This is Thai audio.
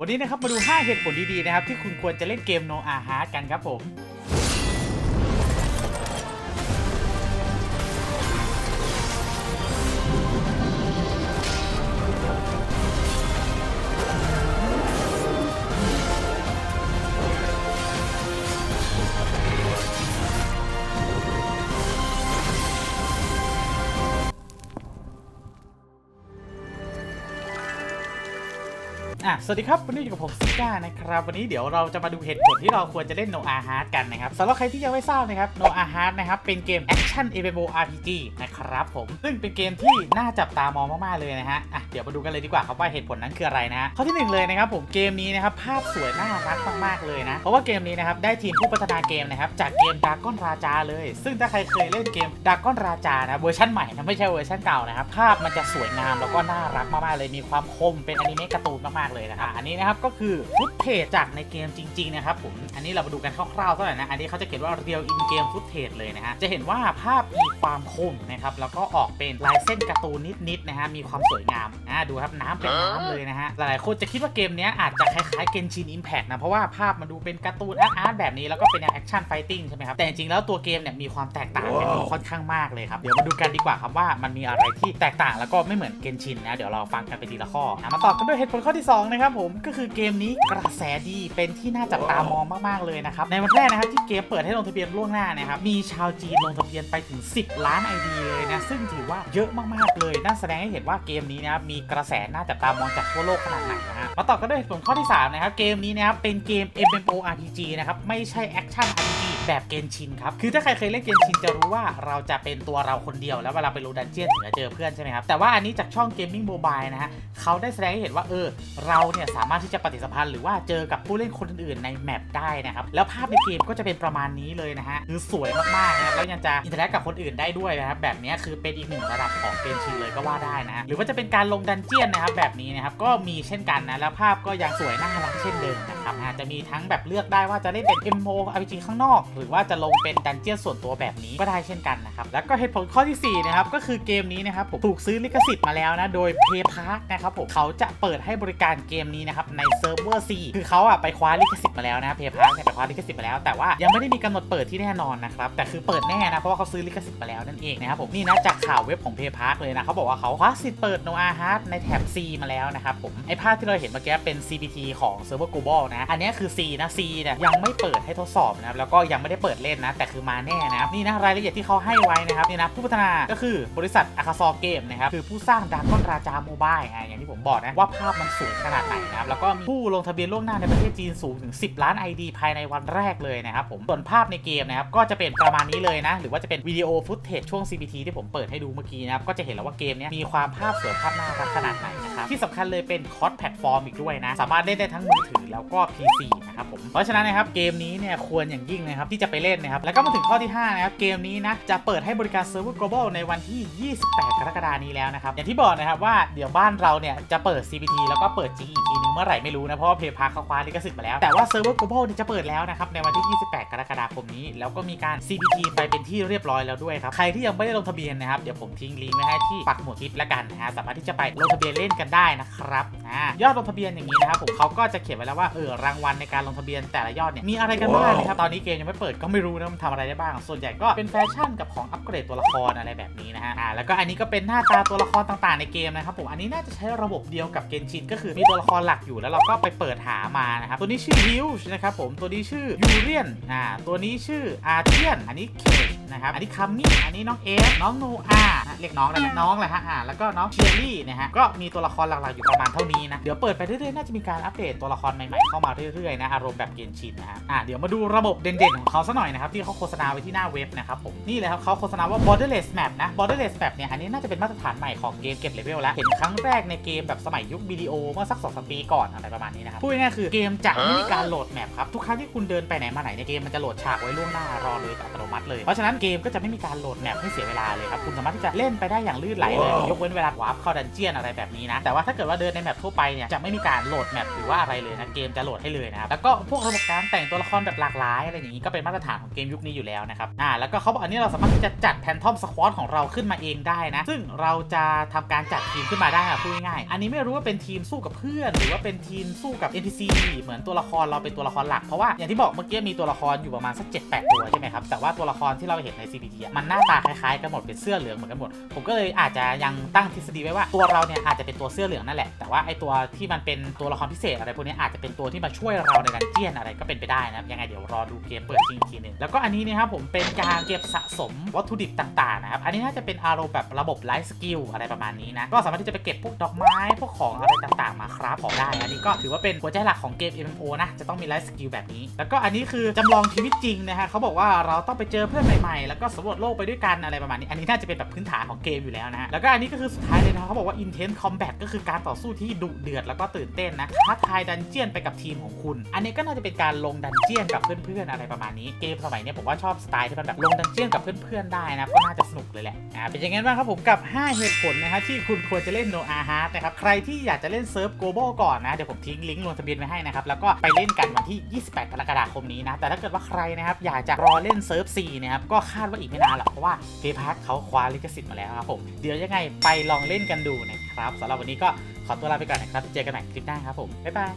วันนี้นะครับมาดู 5 เหตุผลดีๆนะครับที่คุณควรจะเล่นเกม No a h a r d กันครับผม อะสวัสดีครับวันนี้อยู่กับผมซิก้านะครับวันนี้เดี๋ยวเราจะมาดูเหตุผลที่เราควรจะเล่น No a h a r d กันนะครับสำหรับใครที่ยังไม่ทราบนะครับ No a h a r d นะครับเป็นเกม Action MMORPG นะครับผมซึ่งเป็นเกมที่น่าจับตามองมากๆเลยนะฮะอะเดี๋ยวมาดูกันเลยดีกว่าครับว่าเหตุผลนั้นคืออะไรนะฮะข้อที่หนึ่งเลยนะครับผมเกมนี้นะครับภาพสวยน่ารักมากๆเลยนะเพราะว่าเกมนี้นะครับได้ทีมผู้พัฒนาเกมนะครับจากเกมด r a ก้อนราจาเลย ซึ่งถ้าใครเคยเล่นเกมด r a ก้อนราจานะเวอร์ชันใหม่นะไม่ใช่เวอร์ชันเก่านะครับภาพมันจะสวยงามแล้วก็น่ารักมากๆเลยมีความคมเป็นอนิเมะการ์ตูนมากๆเลยนะครับอันนี้นะครับก็คือฟุตเทจจากในเกมจริง ๆ นะครับผมอันนี้เรามาดูกันคร่าวๆเท่าไหร่นะอันนี้เขาจะเขียนว่า real in game footage เลยนะฮะจะเห็นว่าภาพมีความคมนะครับแล้วก็ออกเป็นลายเส้นการ์ตูนนิดๆนะฮะมีความสวยงามอ่าดูครับน้ำเป็นน้ำเลยนะฮะหลายๆคนจะคิดว่าเกมนี้อาจจะคล้ายๆ Genshin Impact นะเพราะว่าภาพมันดูเป็นการ์ตูนอาร์ตแบบนี้แล้วก็เป็นแอคชั่นไฟติ้งใช่ไหมครับแต่จริงๆแล้วตัวเกมเนี่ยมีความแตกต่างกันค่อนข้างมากเลยครับเดี๋ยวมาดูกันดีกว่าครับว่ามันมีอะไรที่แตกต่างแล้วก็ไม่เหมือนเกนชินนะเดี๋ยวเราฟังกันไปทีละข้อนะมาต่อกันด้วยเหตุผลข้อที่สองนะครับผมก็คือเกมนี้กระแสดีเป็นที่น่าจับตามองมากๆเลยนะครับในวันแรกนะครับที่เกมเปิดให้ลงทะเบียนล่วงหน้านะครับมีชาวจีนลงทะเบียนไปถึง 10 ล้าน ID เลยนะซึ่งถือว่าเยอะมากๆเลยน่าแสดงให้เห็นว่าเกมนี้นะครับมีกระแสน่าจับตามองจากทั่วโลกขนาดไหนนะฮะมาต่อกันด้วยผลข้อที่สามนะครับเกมนี้นะครับเป็นเกม MMORPG นะครับไม่ใช่ Action RPG แบบเกนชินครับ คือถ้าใครเคยเล่นเกนชินจะรู้ว่าเราจะเป็นตัวเราคนเดียวแล้วเวลาไปรูดันเจียนถึงจะเจอเพื่อนใช่ไหมครับ แต่ว่าอันนี้จากช่องเกมมิ่งโมบายนะฮะเขาได้แสดงให้เห็นว่าเออเราเนี่ยสามารถที่จะปฏิสัมพันธ์หรือว่าเจอกับผู้เล่นคนอื่นๆในแมปได้นะครับ แล้วภาพในเกมก็จะเป็นประมาณนี้เลยนะฮะ คือสวยมากๆนะครับแล้วยังจะอินเทอร์แอคกับคนอื่นได้ด้วยนะครับ แบบนี้คือเป็นอีกหนึ่งระดับของเกมชินเลยก็ว่าได้นะ หรือว่าจะเป็นการลงดันเจียนนะครับแบบนี้นะครับ ก็มีเช่นกันนะ แล้วภาพก็ยังสวยน่ารักเช่นเดิมนะ ครับอาจะมีทั้งแบบเลือกได้ว่าจะเล่นเป็น MMORPG ข้างนอก หรือว่าจะลงเป็นดันเจียนส่วนตัวแบบนี้ก็ได้เช่นกันนะครับแล้วก็เหตุผลข้อที่สี่นะครับก็คือเกมนี้นะครับผมถูกซื้อลิขสิทธิ์มาแล้วนะโดย PayPark นะครับผมเขาจะเปิดให้บริการเกมนี้นะครับในเซิร์ฟเวอร์ C คือเขาอะไปคว้าลิขสิทธิ์มาแล้วนะ PayPark เนี่ยไปคว้าลิขสิทธิ์มาแล้วแต่ว่ายังไม่ได้มีกำหนดเปิดที่แน่นอนนะครับแต่คือเปิดแน่นะเพราะว่าเขาซื้อลิขสิทธิ์มาแล้วนั่นเองนะครับผมนี่นะจากข่าวเว็บของ p a y p a r เลยนะเขาบอกว่าเขาคว้าสิทธิ์เปิด No a h a r d ในแถบ C มาแล้วนะครับผมไอภาพที่เราเห็นเมื่อกี้เป็น CPT ของเซิร์ฟนะ อันนี้คือ C นะ C เนี่ยยังไม่เปิดให้ทดสอบนะครับแล้วก็ยังไม่ได้เปิดเล่นนะ แต่คือมาแน่นะครับนี่นะรายละเอียดที่เขาให้ไว้นะครับนี่นะผู้พัฒนาก็คือบริษัทอาคาซอเกมนะครับคือผู้สร้างดาร์กอนราจาโมบายอย่างที่ผมบอกนะว่าภาพมันสวยขนาดไหนนะครับแล้วก็มีผู้ลงทะเบียนล่วงหน้าในประเทศจีนสูงถึง 10 ล้าน ID ภายในวันแรกเลยนะครับผมส่วนภาพในเกมนะครับก็จะเป็นประมาณนี้เลยนะ หรือว่าจะเป็นวิดีโอฟุตเทจช่วง CPT ที่ผมเปิดให้ดูเมื่อกี้นะครับก็จะเห็นแล้วว่าเกมเนี้ยมีความภาพสวยภาพน่ารักขนาดไหนนะครับที่สำคัญเลยเป็นคอร์สแพลตฟอร์มอีกด้วยนะสามารถเล่นได้ทั้งมือถือแล้วก็ PC นะครับผมเพราะฉะนั้นนะครับเกมนี้เนี่ยควรอย่างยิ่งนะครับที่จะไปเล่นนะครับแล้วก็มาถึงข้อที่ห้านะครับเกมนี้นะจะเปิดให้บริการเซิร์ฟเวอร์ global ในวันที่ 28 กรกฎานี้แล้วนะครับอย่างที่บอกนะครับว่าเดี๋ยวบ้านเราเนี่ยจะเปิด CPT แล้วก็เปิด G อีกทีนึงเมื่อไหร่ไม่รู้นะเพราะว่าเพย์พาเขาคว้าลิขสิทธิ์มาแล้วแต่ว่าเซิร์ฟเวอร์ global เนี่ยจะเปิดแล้วนะครับในวันที่ 28 กรกฎาคมนี้ แล้วก็มีการ CPT ไปเป็นที่เรียบร้อยแล้วด้วยครับใครที่ยังไม่ได้ลงทะเบียนนะครับเดี๋ยวผมทิ้งลิงก์ไว้ให้ที่ปักหมุดคลิปแล้วกันนะฮะสามารถที่จะไปลงทะเบียนเล่นกันได้นะครับ อ่ายอดลงทะเบียนอย่างนี้นะครับผมเขาก็จะเขียนไว้แล้วว่าเออรางวัลในการลงทะเบียนแต่ละยอดเนี่ยมีอะไรกันบ้างนะครับตอนนี้เกมยังไม่เปิดก็ไม่รู้นะมันทำอะไรได้บ้าง ส่วนใหญ่ก็เป็นแฟชั่นกับของอัปเกรดตัวละครอะไรแบบนี้นะฮะอ่าแล้วก็อันนี้ก็เป็นหน้าตาตัวละครต่างๆในเกมนะครับผมอันนี้น่าจะใช้ระบบเดียวกับเกนชินก็คือมีตัวละครหลักอยู่แล้วเราก็ไปเปิดหามานะครับตัวนี้ชื่อฮิวช์นะครับผมตัวนี้ชื่อยูเรียนอ่าตัวนี้ชื่ออาเทียนอันนี้เคจ นะครับ อันนี้คัมมี่ อันนี้น้องเอฟ น้องโนอาเรียกน้องได้ไหมน้องเลยฮะอ่าแล้วก็น้องเชียรี่นะฮะ ก็มีตัวละครหลักๆอยู่ประมาณเท่านี้นะ เดี๋ยวเปิดไปเรื่อยๆ น่าจะมีการอัปเดตตัวละครใหม่ๆ เข้ามาเรื่อยๆ นะ อารมณ์แบบเกนชินนะฮะ อ่าเดี๋ยวมาดูระบบเด่นๆ ของเขาสัหน่อยนะครับที่เขาโฆษณาไว้ที่หน้าเว็บนะครับผม นี่เลยครับเขาโฆษณาว่า borderless map นะ borderless map เนี่ย อันนี้น่าจะเป็นมาตรฐานใหม่ของเกมเก็บเลเวลแล้ว เห็นครั้งแรกในเกมแบบสมัยยุควิดีโอเมื่อสักสองสปีก่อนอะไรประมาณนี้นะครับพูดง่ายๆคือเกมจะไม่มีการโหลดแมปครับทุกครั้งที่คุณเดินไปไหนมาไหนในเกมมันจะโหลดฉากไว้ล่วงหน้ารอเลยอัตโนมัติเลยเพราะฉะนั้นเกมก็จะไม่มีการโหลดแมปให้เสียเวลาเลยครับคุณสามารถที่จะเล่นไปได้อย่างลื่นไหลเลยยกเว้นเวลาวาร์ปเข้าดันเจียนอะไรแบบนี้นะแต่ว่าถ้าเกิดว่าเดินในแมปทั่วไปเนี่ยจะไม่มีการโหลดแมปหรือว่าอะไรเลยนะเกมจะโหลดให้เลยนะครับแล้วก็พวกระบบการแต่งตัวละครแบบหลากหลายอะไรอย่างนี้ก็เป็นมาตรฐานของเกมยุคนี้อยู่แล้วนะครับอ่าแล้วก็เขาบอกอันนี้เราสามารถที่จะจัดแพนทอมสควอตของเราขึ้นมาเองได้นะ ซึ่งเราจะทำการจัดทีมขึ้นมาได้อะพูดง่ายๆอันนี้ไม่รู้ว่าเป็นทีมสู้กับเพื่อน หรือว่าเป็นทีมสู้กับ NPC เหมือนตัวละครเราเป็นตัวละครหลักเพราะว่าอย่างที่บอกเมื่อกี้มีตัวละครอยู่ประมาณสัก7 8ตัวใช่ไหมครับแต่ว่าตัวละครที่เราเห็นใน CPT อะมันหน้าตาคล้ายๆกันหมดเป็นเสื้อเหลืองเหมือนกันหมด ผมก็เลยอาจจะยังตั้งทฤษฎีไว้ว่าตัวเราเนี่ยอาจจะเป็นตัวเสื้อเหลืองนั่นแหละ แต่ว่าไอตัวที่มันเป็นตัวละครพิเศษอะไรพวกนี้อาจจะเป็นตัวที่มาช่วยเราในดันเจียนอะไรก็เป็นไปได้นะยังไงเดี๋ยวรอดูเกมเปิดจริงทีหนึงแล้วก็อันนี้นะครับผมเป็นการเก็บสะสมวัตถุดิบต่างๆนะครับอันนี้น่าจะเป็นอารมณ์แบบระบบไลฟ์สกิลอะไรประมาณนี้นะก็สามารถที่จะไปเก็บพวกดอกไม้พวกของอะไรต่างๆ มาคราฟของได้อันนี้ก็ถือว่าเป็นหัวใจหลักของเกม MMO นะจะต้องมีไลฟ์สกิลแบบนี้ แล้วก็อันนี้คือจำลองชีวิตจริงนะฮะเขาบอกว่าเราต้องไปเจอเพื่อนใหม่ๆแล้วก็สำรวจโลกไปด้วยกันอะไรประมาณนี้อันนี้น่าจะเป็นแบบพื้นฐานของเกมอยู่แล้วนะฮะแล้วก็อันนี้ก็คือสุดท้ายเลยนะเขาบอกว่า Intense Combat ก็คือการต่อสู้ที่ดุเดือดแล้วก็ตื่นเต้นนะท้าทายดันเจียนไปกับทีมของคุณ อันนี้ก็น่าจะเป็นการลงดันเจียนกับเพื่อนๆอะไรประมาณนี้เกมสมัยนี้ผมว่าชอบสไตล์ที่มันแบบลงดันเจียนกับเพื่อนๆได้นะก็น่าจะสนุกเลยแหละอ่าเป็นยังไงบ้างครับผมกับ 5 เหตุผลนะฮะที่คุณควรจะเล่น No a h a r t นะครับใครที่อยากจะเล่นเซิร์ฟ global ก่อนนะเดี๋ยวผมทิ้งลิงก์ลงทะเบียนไว้ให้นะครับแล้วก็ไปเล่นกันวันที่ 28 กรกฎาคมนี้นะแต่ถ้าเกิดว่าใครนะครับอยากจะรอเล่นเซิร์ฟ4นะครับก็คาดว่าอีกไม่นานหรอกเพราะว่าเกมพาร์เขาคว้าลิขสิทธิ์มาแล้วครับผมเดี๋ยวยังไงไปลองเล่นกันดูนะครับสำหรับวันนี้ก็ขอตัวลาไปก่อนนะครับเจอกันใหม่คลิปหน้าครับผมบ๊ายบาย